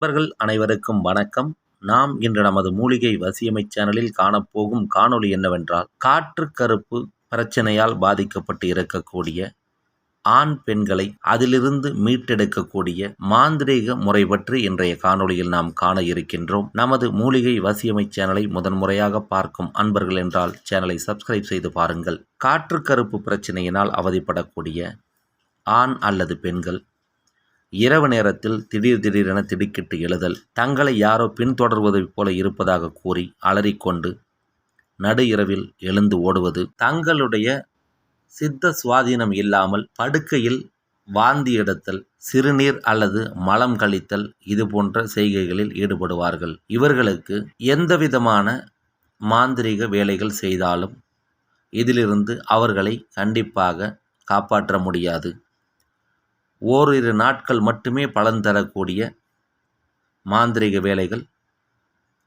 நண்பர்கள் அனைவருக்கும் வணக்கம். நாம் இன்று நமது மூலிகை வசியமை சேனலில் காணப்போகும் காணொளி என்னவென்றால் காற்று கருப்பு பிரச்சனையால் பாதிக்கப்பட்டு இருக்கக்கூடிய ஆண் பெண்களை அதிலிருந்து மீட்டெடுக்கக்கூடிய மாந்திரீக முறை பற்றி இன்றைய காணொளியில் நாம் காண இருக்கின்றோம். நமது மூலிகை வசியமை சேனலை முதன்முறையாக பார்க்கும் அன்பர்கள் என்றால் சேனலை சப்ஸ்கிரைப் செய்து பாருங்கள். காற்று கருப்பு பிரச்சனையினால் அவதிப்படக்கூடிய ஆண் அல்லது பெண்கள் இரவு நேரத்தில் திடீர் திடீரென திடுக்கிட்டு எழுதல் தங்களை யாரோ பின்தொடர்வதைப் போல இருப்பதாக கூறி அலறிக்கொண்டு நடு இரவில் எழுந்து ஓடுவது. தங்களுடைய சித்த சுவாதீனம் இல்லாமல் படுக்கையில் வாந்தி எடுத்தல் சிறுநீர் அல்லது மலம் கழித்தல் இது போன்ற செய்கைகளில் ஈடுபடுவார்கள். இவர்களுக்கு எந்தவிதமான மாந்திரீக வேலைகள் செய்தாலும் இதிலிருந்து அவர்களை கண்டிப்பாக காப்பாற்ற முடியாது. ஓரிரு நாட்கள் மட்டுமே பலன் தரக்கூடிய மாந்திரிக வேலைகள்.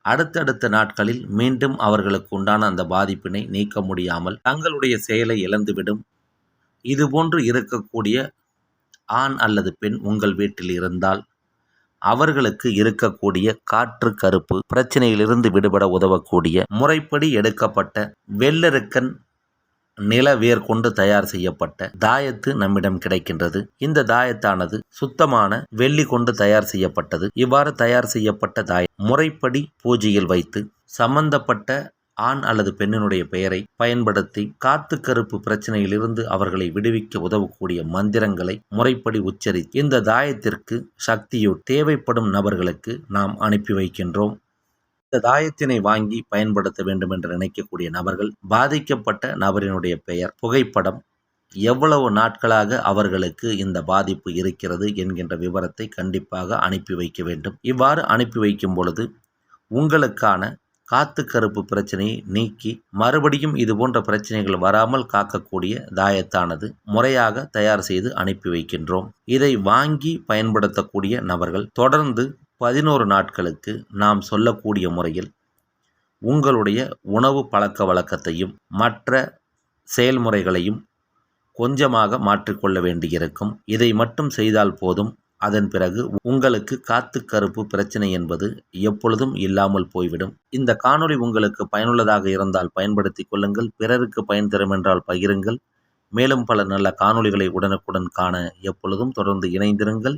அடுத்தடுத்த நாட்களில் மீண்டும் அவர்களுக்கு உண்டான அந்த பாதிப்பினை நீக்க முடியாமல் தங்களுடைய செயலை இழந்துவிடும். இதுபோன்று இருக்கக்கூடிய ஆண் அல்லது பெண் உங்கள் வீட்டில் இருந்தால் அவர்களுக்கு இருக்கக்கூடிய காற்று கருப்பு பிரச்சனையிலிருந்து விடுபட உதவக்கூடிய முறைப்படி எடுக்கப்பட்ட வெள்ளெருக்கன் நில வேர் கொண்டு தயார் செய்யப்பட்ட தாயத்து நம்மிடம் கிடைக்கின்றது. இந்த தாயத்தானது சுத்தமான வெள்ளி கொண்டு தயார் செய்யப்பட்டது. இவ்வாறு தயார் செய்யப்பட்ட தாயம் முறைப்படி பூஜையில் வைத்து சம்பந்தப்பட்ட ஆண் அல்லது பெண்ணினுடைய பெயரை பயன்படுத்தி காத்து கருப்பு பிரச்சனையிலிருந்து அவர்களை விடுவிக்க உதவக்கூடிய மந்திரங்களை முறைப்படி உச்சரித்து இந்த தாயத்திற்கு சக்தியோ தேவைப்படும் நபர்களுக்கு நாம் அனுப்பி வைக்கின்றோம். இந்த தாயத்தினை வாங்கி பயன்படுத்த வேண்டும் என்று நினைக்கக்கூடிய நபர்கள் பாதிக்கப்பட்ட நபரினுடைய பெயர் புகைப்படம் எவ்வளவு நாட்களாக அவர்களுக்கு இந்த பாதிப்பு இருக்கிறது என்கின்ற விவரத்தை கண்டிப்பாக அனுப்பி வைக்க வேண்டும். இவ்வாறு அனுப்பி வைக்கும் பொழுது உங்களுக்கான காத்து கருப்பு பிரச்சனையை நீக்கி மறுபடியும் இது போன்ற பிரச்சனைகள் வராமல் காக்கக்கூடிய தாயத்தானது முறையாக தயார் செய்து அனுப்பி வைக்கின்றோம். இதை வாங்கி பயன்படுத்தக்கூடிய நபர்கள் தொடர்ந்து பதினோரு நாட்களுக்கு நாம் சொல்லக்கூடிய முறையில் உங்களுடைய உணவு பழக்க வழக்கத்தையும் மற்ற செயல்முறைகளையும் கொஞ்சமாக மாற்றிக்கொள்ள வேண்டியிருக்கும். இதை மட்டும் செய்தால் போதும். அதன் பிறகு உங்களுக்கு காத்து கருப்பு பிரச்சனை என்பது எப்பொழுதும் இல்லாமல் போய்விடும். இந்த காணொளி உங்களுக்கு பயனுள்ளதாக இருந்தால் பயன்படுத்தி கொள்ளுங்கள். பிறருக்கு பயன் தரும் என்றால் பகிருங்கள். மேலும் பல நல்ல காணொளிகளை உடனுக்குடன் காண எப்பொழுதும் தொடர்ந்து இணைந்திருங்கள்.